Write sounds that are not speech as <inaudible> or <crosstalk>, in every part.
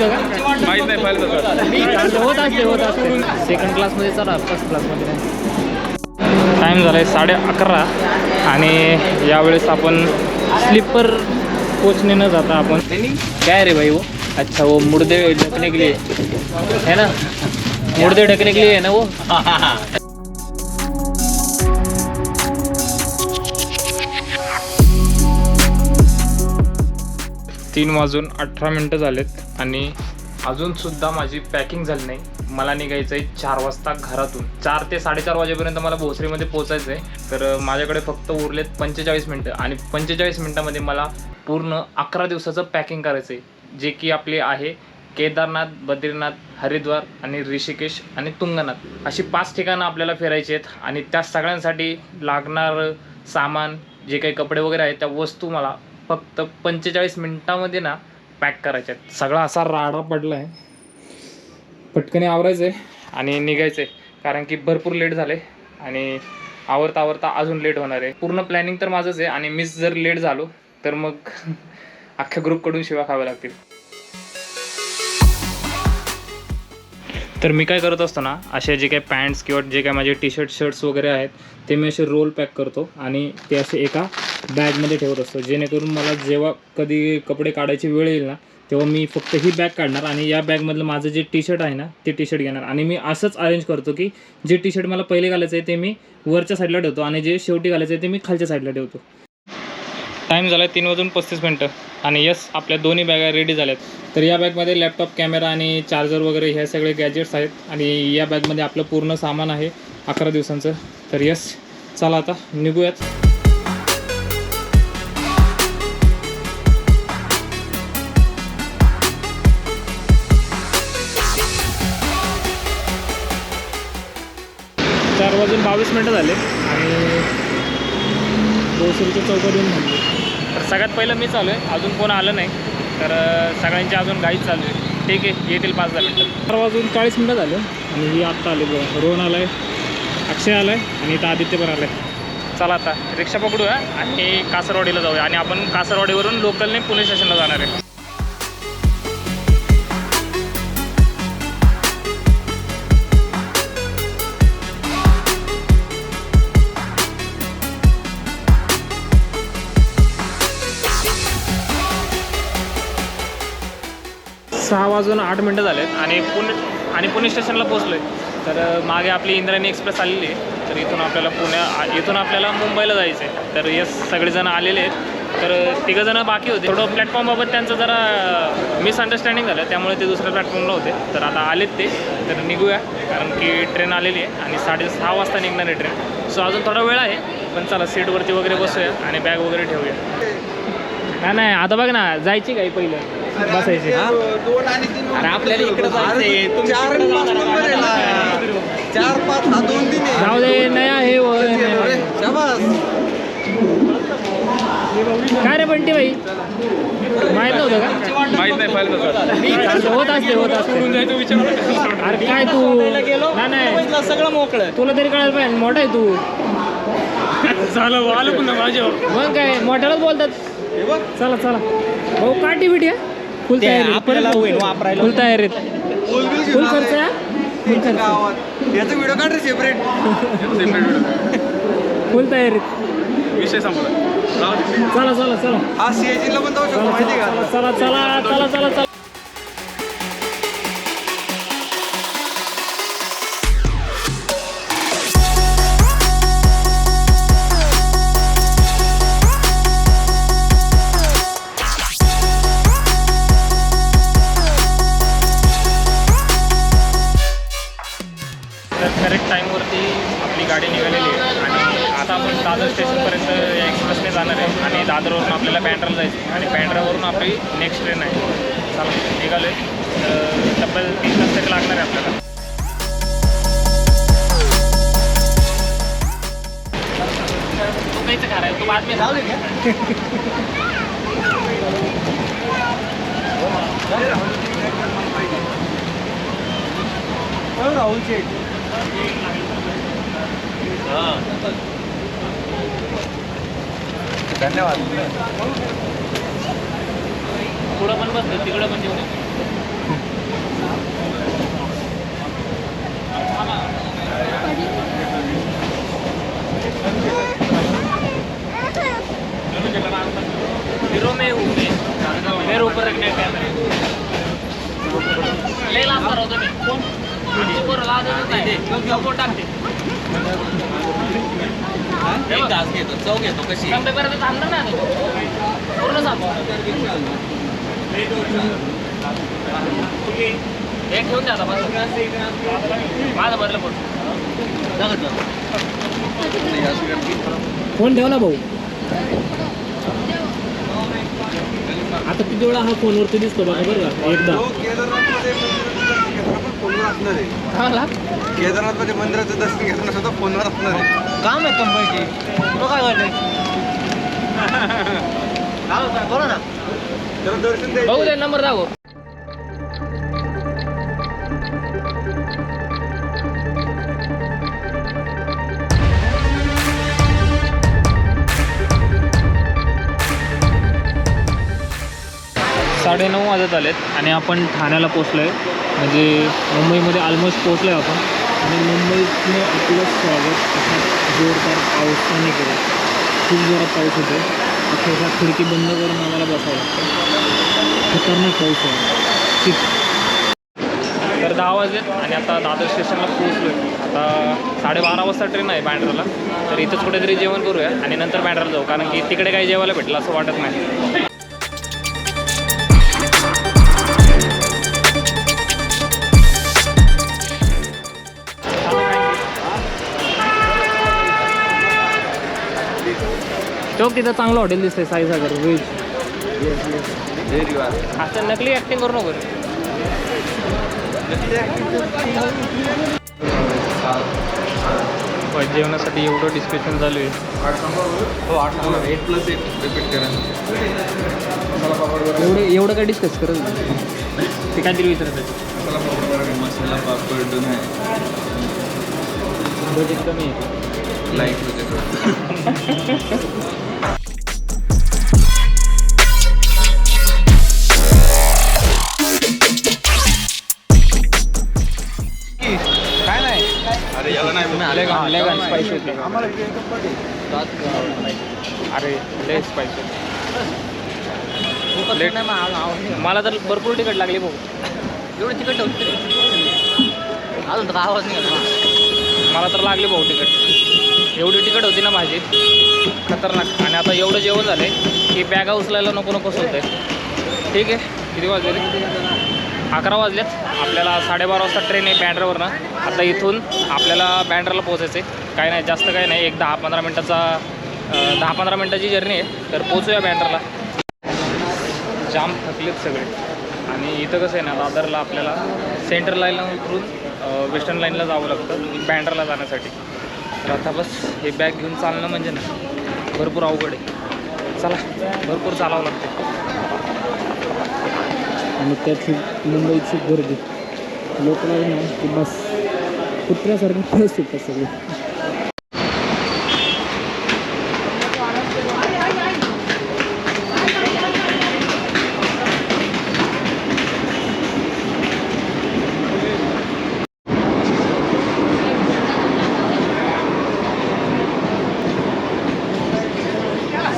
नव्हतं का माहीत नाही पहिलं होत असते होत असते सेकंड क्लासमध्ये चला फर्स्ट क्लासमध्ये नाही टाईम झाला आहे साडे अकरा आणि यावेळेस आपण स्लीपर कोचने न जाता आपण काय रे भाई वो अच्छा वो मुर्दे ढकने के लिए है ना? मुर्दे ढकने के लिए है? ना वो <laughs> तीन वाजून अठरा मिनटं झालेत आणि अजूनसुद्धा माझी पॅकिंग झाली नाही. मला निघायचं आहे चार वाजता घरातून. चार ते साडेचार वाजेपर्यंत मला भोसरीमध्ये पोचायचं आहे तर माझ्याकडे फक्त उरलेत पंचेचाळीस मिनटं आणि पंचेचाळीस मिनटामध्ये मला पूर्ण अकरा दिवसाचं पॅकिंग करायचं आहे जे की आपले आहे केदारनाथ बद्रीनाथ हरिद्वार आणि ऋषिकेश आणि तुंगनाथ. अशी पाच ठिकाणं आपल्याला फिरायची आहेत आणि त्या सगळ्यांसाठी लागणारं सामान जे काही कपडे वगैरे आहेत त्या वस्तू मला फक्त पंचेचाळीस मिनिटामध्ये ना पॅक करायचे आहेत. सगळा असा राडा पडला आहे पटकन आवरायचं आहे आणि निघायचं आहे कारण की भरपूर लेट झाले आणि आवरता आवरता अजून लेट होणार आहे. पूर्ण प्लॅनिंग तर माझंच आहे आणि मीच जर लेट झालो तर मग <laughs> अख्ख्या ग्रुपकडून शिवा खाव्या लागतील. तर मी काय करत असतो ना असे जे काही पॅन्ट्स किंवा जे काही माझे टी शर्ट शर्ट्स वगैरे आहेत ते मी असे रोल पॅक करतो आणि ते असे एका बॅगमध्ये ठेवत असतो. जेणेकरून मला जेव्हा कधी कपडे काढायची वेळ येईल ना तेव्हा मी फक्त ही बॅग काढणार आणि या बॅगमधलं माझं जे टी शर्ट आहे ना ते टी शर्ट घेणार. आणि मी असंच अरेंज करतो की जे टी शर्ट मला पहिले घालायचं आहे ते मी वरच्या साईडला ठेवतो आणि जे शेवटी घालायचं आहे ते मी खालच्या साईडला ठेवतो. टाईम झाला आहे तीन वाजून पस्तीस मिनटं आणि यस आपल्या दोन्ही बॅगा रेडी झाल्यात. तर या बॅगमध्ये लॅपटॉप कॅमेरा आणि चार्जर वगैरे ह्या सगळे गॅजेट्स आहेत आणि या बॅगमध्ये आपलं पूर्ण सामान आहे अकरा दिवसांचं. तर यस चला आता निघूयात. बावीस मिनटं झाले. आणि भोसरीच्या चौकात येऊन थांबलो तर सगळ्यात पहिलं मी चालू आहे. अजून कोण आलं नाही. तर सगळ्यांची अजून गाईच चालू आहे. ठीक आहे येतील पाच दहा मिनटं. चार वाजून चाळीस मिनटं झाले. आणि ही आत्ता आली बघा. रोहन आलाय अक्षय आलाय आणि इथं आदित्य पण आलाय. चला आता रिक्षा पकडूया आणि कासरवाडीला जाऊया. आणि आपण कासरवाडीवरून लोकलने पुणे स्टेशनला जाणार आहे. सहा वाजून आठ मिनटं झालेत आणि पुणे आणि पुणे स्टेशनला पोहोचलो आहे तर मागे आपली इंद्रायणी एक्सप्रेस आलेली आहे. तर इथून आपल्याला पुण्या इथून आपल्याला मुंबईला जायचं आहे तर येस सगळेजण आलेले आहेत. तर तिघंजणं बाकी होते. थोडं प्लॅटफॉर्मबाबत त्यांचं जरा मिसअंडरस्टँडिंग झालं. त्यामुळे ते दुसऱ्या प्लॅटफॉर्मला होते. तर आता आलेत ते. तर निघूया. कारण की ट्रेन आलेली आहे आणि साडेसहा वाजता निघणार आहे ट्रेन सो अजून थोडा वेळ आहे. पण चला सीटवरती वगैरे बसूया आणि बॅग वगैरे ठेवूया. नाही नाही. आता बघ ना. जायची काही पहिलं? बसायची अरे आपल्याला इकडे जायचंय तुम्ही चार तिकडे पाच जाणार नंबर आहे आहे. ना. चार पाच हा दोन तीन आहे. जाऊ दे आहे हो. अरे, शाबास. काय रे बंटी भाई? माहीत नव्हतं का? माहीत नाही पहिलं असं होत असते होत असते. अरे काय तू? गेलो नाही सगळं मोकळं. तुला तरी कळायला पाहिजे मोठा आहे तू. झालं आलं पुन्हा माझ्या मग काय मोठ्यालाच बोलतात. हे बघ. चला चला. भाऊ काठी बिटी फुल तयारी. आपल्याला होईल वापरायला. फुल तयारीत. बोलबिल फुल खर्च? फुल याचा व्हिडिओ काढ रे सेपरेट <laughs> फुल तयारीत. विषय संपला. चला चला चला. हा सीआयजी ला पण जाऊ शकतो माहिती आहे का? चला चला चला चला चला. टाईमवरती आपली गाडी निघालेली आहे आणि आता आपण दादर स्टेशनपर्यंत या एक्सप्रेसने जाणार आहे आणि दादरवरून आपल्याला बँड्राला जायचं आहे आणि बँड्रावरून आपली नेक्स्ट ट्रेन आहे चला निघालो आहे तब्बल तीन तास तरी लागणार आहे आपल्याला तू काहीच बाद में राहुल धन्यवाद. पुढं पण बसलं तिकडं पण जेवण फिरो में हूँ मैं। मेरे ऊपर रखने का ले एक घास घेतो चव घेतो कशी? थांबणार पूर्ण थांबवा एक ठेवून द्या माझं भरलं पण फोन ठेवला भाऊ. आता किती वेळा हा फोनवरती दिसतो बघा बरं का एकदा तो केदारनाथमध्ये मंदिराचं दर्शन घेताना पण फोनवर असणार आहे. केदारनाथमध्ये मंदिराचं दर्शन घेताना सुद्धा फोनवर असणार आहे. काम आहे कंपनीची. तो काय करते <laughs> बोला ना. त्याला दर्शन द्यायचं बघू दे नंबर दाखव साडेनऊ वाजत आलेत आणि आपण ठाण्याला पोचलो आहे म्हणजे मुंबईमध्ये ऑलमोस्ट पोचलो आहे आपण. आणि मुंबईतनं आपलं स्वागत असा जोरदार पावसाने केलं. खूप जोरात पाऊस होतो अक्षरशः खिडकी बंद करून आम्हाला बसावं लागतं. खतरनाक पाऊस आहे. ठीक. तर दहा वाजलेत आणि आता दादर स्टेशनला पोहोचलो आहे आता साडेबारा वाजता ट्रेन आहे बँड्राला. तर इथंच कुठेतरी जेवण करूया आणि नंतर बँड्राला जाऊ. कारण की तिकडे काही जेवायला भेटलं असं वाटत नाही. तो तिथं चांगलं हॉटेल दिसतंय साईसागर व्हेज असं नकली ॲक्टिंग करू नको जेवणासाठी एवढं डिस्कशन चालू आहे. एट प्लस एट रिपीट करा. एवढं एवढं काय डिस्कस करत नाही. ते काहीतरी विचारत आहे मसाला पापड बजेट कमी आहे. लाइट होते <laughs> स्पायसी होती. अरे लय स्पायसी लेट मला तर भरपूर तिकट लागली भाऊ. एवढं तिकट होतं अजून तर आवाज नाही मला तर लागली भाऊ तिकट एवढी तिकट होती ना भाजी. खतरनाक. आणि आता एवढं जेवण झालंय की बॅगा उचलायला नको नकोच होतंय ठीक आहे? किती वाजले अकरा वाजलेत. आपल्याला साडेबारा वाजता ट्रेन आहे बँड्रावरनं. आता इथून आपल्याला बँड्राला पोचायचं आहे काय नाही जास्त काय नाही. एक दहा पंधरा मिनटाचा दहा पंधरा मिनटाची जर्नी आहे. तर पोचूया बँड्राला. जाम थकलेत सगळे. आणि इथं कसं आहे ना दादरला आपल्याला सेंट्रल लाईनला उतरून वेस्टर्न लाईनला जावं लागतं बँड्राला जाण्यासाठी. तर आता बस हे बॅग घेऊन चालणं म्हणजे ना भरपूर अवघड आहे. चला भरपूर चालावं लागतं आणि त्याची मुंबईची गर्दी. लोकला ना की बस. कुत्र्यासारखं फस सुटतात सगळे.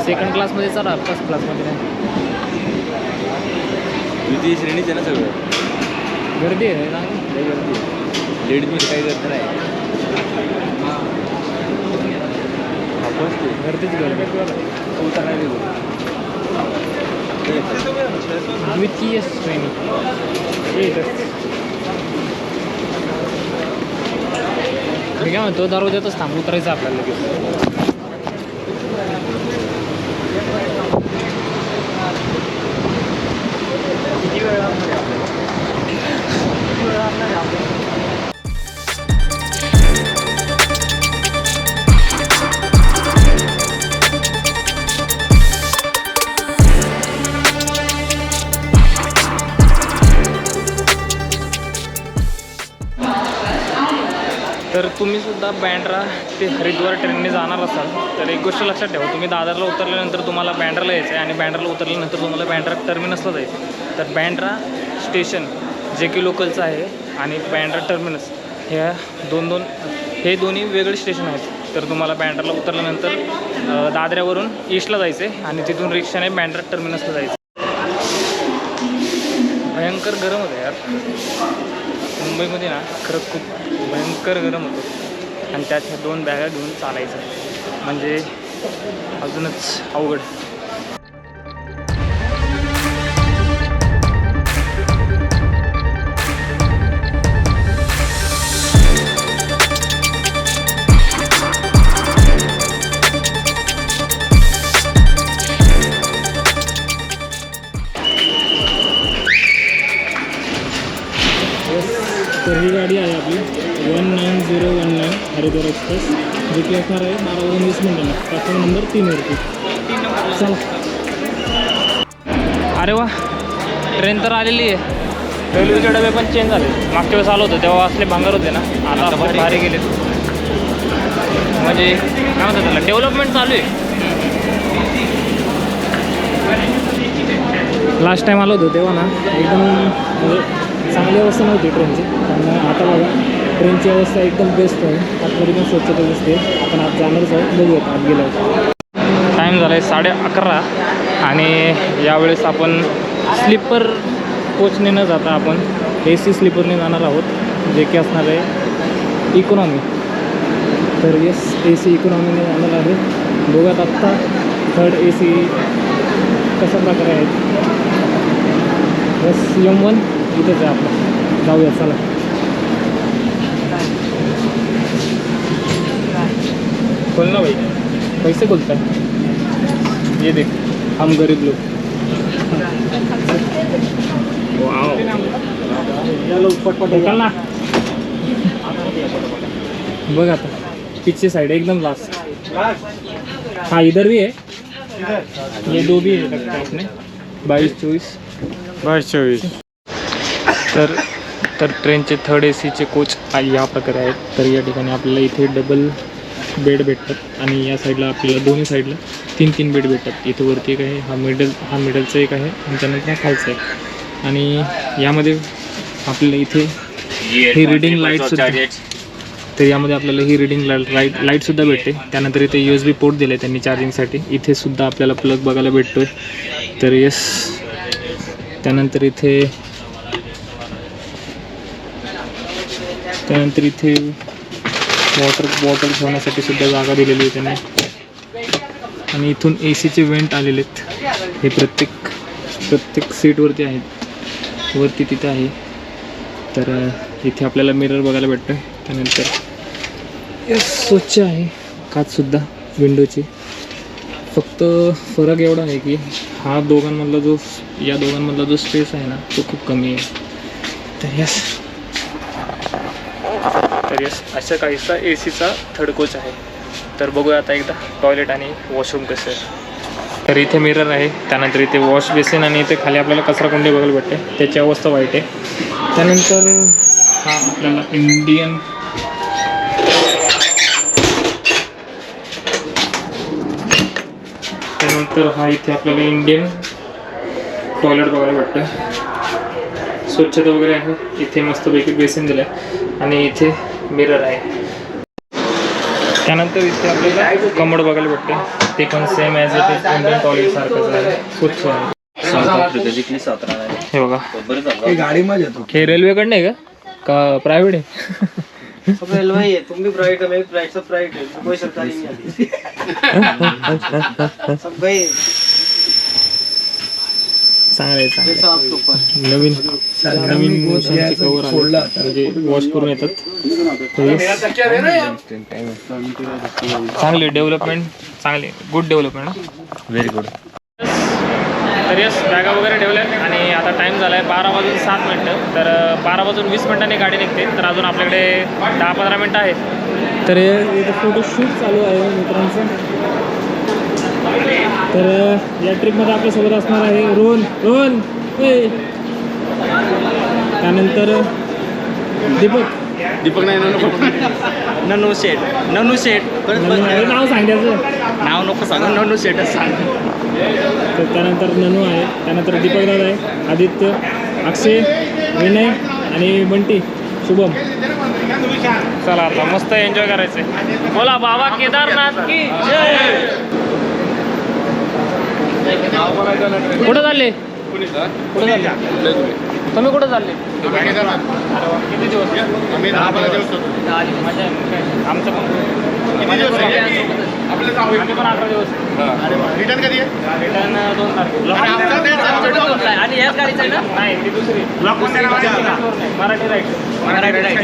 सेकंड क्लासमध्ये चला फर्स्ट क्लासमध्ये नाही द्वितीय श्रेणीच आहे ना सगळं. गर्दी आहे ना? लय गर्दी लेडीजमध्ये काही गर्दी नाही. आपण गर्दीच गर्दी. उतर नाही द्वितीय श्रेणी. हे. मी काय म्हणतो दरवाज्यातच थांब उतरायचं आपल्याला लगेच. 이거요. 한 마리 안 되고 이거요. 한 마리 안 되고 तर तुम्ही सुद्धा बँड्रा ते हरिद्वार ट्रेनने जाणार असाल तर एक गोष्ट लक्षात ठेवा. तुम्ही दादरला उतरल्यानंतर तुम्हाला बँड्राला यायचं आहे आणि बँड्राला उतरल्यानंतर तुम्हाला बँड्रा टर्मिनसला जायचं तर बँड्रा स्टेशन जे की लोकलचं आहे आणि बँड्रा टर्मिनस ह्या दोन दोन हे दोन्ही वेगळे स्टेशन आहेत. तर तुम्हाला बँड्राला उतरल्यानंतर दादऱ्यावरून ईस्टला जायचं आहे आणि तिथून रिक्षाने बँड्रा टर्मिनसला जायचं भयंकर गरम होतं यार. मुंबईमध्ये ना खरंच खूप भयंकर गरम होतं. आणि त्यात ह्या दोन बॅगा घेऊन चालायचं. म्हणजे अजूनच अवघड. एक्सप्रेस जी की असणार आहे बारा वाजून वीस मिनिटांना प्लॅटफॉर्म नंबर तीनवरती चला. अरे वा ट्रेन तर आलेली आहे. रेल्वेचे डबे पण चेंज झाले. मागच्या वेळेस आलो होतो तेव्हा असले भांगार होते ना. आता खूप भारी. गेले म्हणजे काय म्हणतात त्याला डेव्हलपमेंट चालू आहे. लास्ट टाईम आलो होतो तेव्हा ना एकदम म्हणजे चांगली अवस्था नव्हती ट्रेनची पण आता बघा. ट्रेनची अवस्था एकदम बेस्ट आहे. आतमध्ये पण स्वच्छता दिसते आपण आज जाणारच आहोत. बघूयात आत गेल्यावर. टाईम झाला आहे साडे अकरा आणि यावेळेस आपण स्लीपर कोचने न जाता आपण ए सी स्लीपरने जाणार आहोत जे की असणार आहे इकॉनॉमी तर येस ए सी इकॉनॉमीने जाणार आहे बघूयात आत्ता थर्ड ए सी कशा प्रकारे आहेत. यस यम वन इथेच आहे आपलं. जाऊया चला. खोल ना भाई. कैसे बोलता है ये देख हम गरीब लोग. ना. बघ आता पीछे साइड एकदम लास्ट हाँ इधर भी है. ये दो भी है लगता है अपने. बाईस चौबीस. बाईस चोवीस तर तर ट्रेनचे थर्ड ए सीचे कोच या प्रकारे आहेत. तर या ठिकाणी आपल्याला इथे डबल बेड भेटतात आणि या साईडला आपल्याला दोन्ही साईडला तीन तीन बेड भेटतात. इथे वरती एक आहे हा मिडल हा मिडलचा एक आहे आणि त्यानंतर हा खालचा आहे आणि यामध्ये आपल्याला इथे ही रिडिंग लाइट सुद्धा तर यामध्ये आपल्याला ही रिडिंग लाइट लाईटसुद्धा भेटते. त्यानंतर इथे यू एस बी पोर्ट दिलं आहे त्यांनी चार्जिंगसाठी इथे सुद्धा आपल्याला प्लग बघायला भेटतो आहे तर येस त्यानंतर इथे त्यानंतर इथे वॉटर बॉटल ठेवण्यासाठी सुद्धा जागा दिलेली आहे त्यांनी. आणि इथून ए सीचे वेंट आलेले आहेत. हे प्रत्येक प्रत्येक सीटवरती आहेत. वरती तिथे आहे. तर इथे आपल्याला मिरर बघायला भेटतं त्यानंतर स्वच्छ आहे. काचसुद्धा विंडोची फक्त फरक एवढा आहे की हा दोघांमधला जो या दोघांमधला जो स्पेस आहे ना तो खूप कमी आहे. तर यस येस अशा काहीसा ए सीचा थर्ड कोच आहे. तर बघूया आता एकदा टॉयलेट आणि वॉशरूम कसं आहे. तर इथे मिरर आहे त्यानंतर इथे वॉश बेसिन आणि इथे खाली आपल्याला कचरा कुंडी बघायला भेटते. त्याची अवस्था वाईट आहे. त्यानंतर हा आपल्याला इंडियन त्यानंतर हा इथे आपल्याला इंडियन टॉयलेट बघायला भेटतं. स्वच्छता वगैरे आहे. इथे मस्तपैकी बेसिन दिलं आहे आणि इथे मिरर आहे. त्यानंतर इथे आपल्याला कमोड बघायला भेटते. ते पण same as it is Indian toilet सारखंच आहे. स्वच्छ आहे. आहे हे बघा. बरं झालं हे येतो. हे रेल्वेकडनं आहे का? का प्रायव्हेट आहे? रेलवे ही है तुम भी प्राइवेट है मैं भी प्राइवेट सब प्राइवेट है कोई सरकारी नहीं आती सब गए चांगलं. नवीन नवीन कवर आले. म्हणजे वॉश करून येतात. चांगले डेव्हलपमेंट चांगले गुड डेव्हलपमेंट व्हेरी गुड तर यस बॅगा वगैरे ठेवल्यात आणि आता टाईम झाला आहे बारा वाजून सात मिनटं. तर बारा वाजून वीस मिनटांनी गाडी निघते. तर अजून आपल्याकडे दहा पंधरा मिनटं आहेत. तर इथं फोटोशूट चालू आहे मित्रांचं. तर या ट्रिपमध्ये आपल्यासोबत असणार आहे रोहन. रोहन. त्यानंतर दीपक. दीपक नाही ननू ननू शेट ननू आहे. नाव सांगायचं नाव नको सांगू ननू शेटच सांग. तर त्यानंतर ननू आहे. त्यानंतर दीपक दादा आहे. आदित्य अक्षय विनय आणि बंटी. शुभम. चला आता मस्त एन्जॉय करायचंय बोला बाबा केदारनाथ की जय. कुठं चालले? कुठं चालले? तुम्ही कुठं चालले? किती दिवस. आमचं पण. रिटर्न कधी आहे? रिटर्न दोन तारखेला. आणि याच गाडीचं आहे ना? नाही ती दुसरी. मराठी राईट. मराठी right.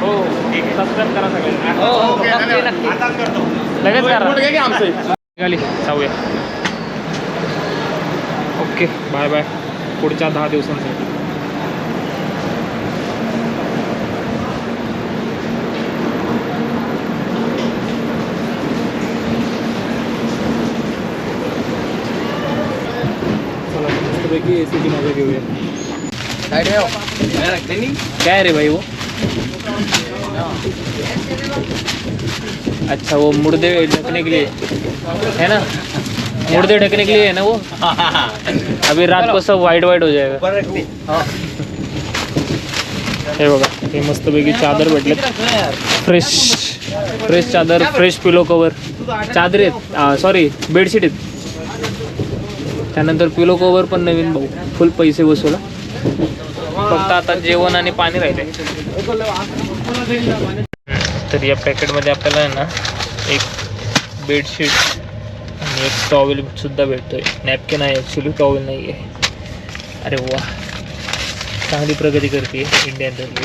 हो. सबस्क्राईब करा सगळ्यांनी. हो हो नक्की. लगेच करा. निघाली. जाऊया. Okay bye bye. पुढच्या दहा दिवसांसाठी. चला ए सीची मज़ा घेऊया. क्या रे भाई वो अच्छा वो मुर्दे ढकने के लिए. है ना? मुर्दे ढकने के लिए है ना वो? <laughs> अभी रात को सब वाइट वाइट हो जाएगा। हे। बघा हे मस्तपैकी चादर भेटले। फ्रेश फ्रेश चादर फ्रेश पिलो कवर चादर आहेत सॉरी बेडशीट आहेत. त्यानंतर पिलो कवर पण नवीन भाऊ फुल पैसे वसूला फक्त आता जेवण आणि पाणी राहिले तर या पॅकेटमध्ये आपल्याला आहे ना एक बेडशीट आणि एक टॉवेल सुद्धा भेटतोय. नॅपकिन आहे ॲक्च्युली टॉवेल नाही आहे अरे वा. चांगली प्रगती करते इंडियन रेल्वे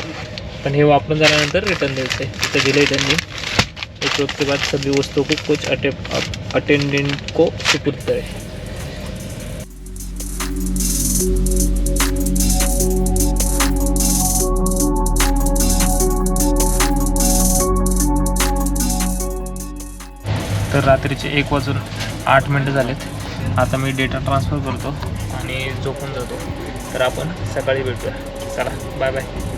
पण हे वापरून झाल्यानंतर रिटर्न द्यायचं आहे तिथं दिलं आहे त्यांनी. एक उसके बाद सभी वस्तू को कुछ अटे अटेंडेंट को सुपुर्द करें तर रात्रीचे एक वाजून आठ मिनटं झालेत. आता मी डेटा ट्रान्सफर करतो आणि झोपून जातो. तर आपण सकाळी भेटूया. चला बाय बाय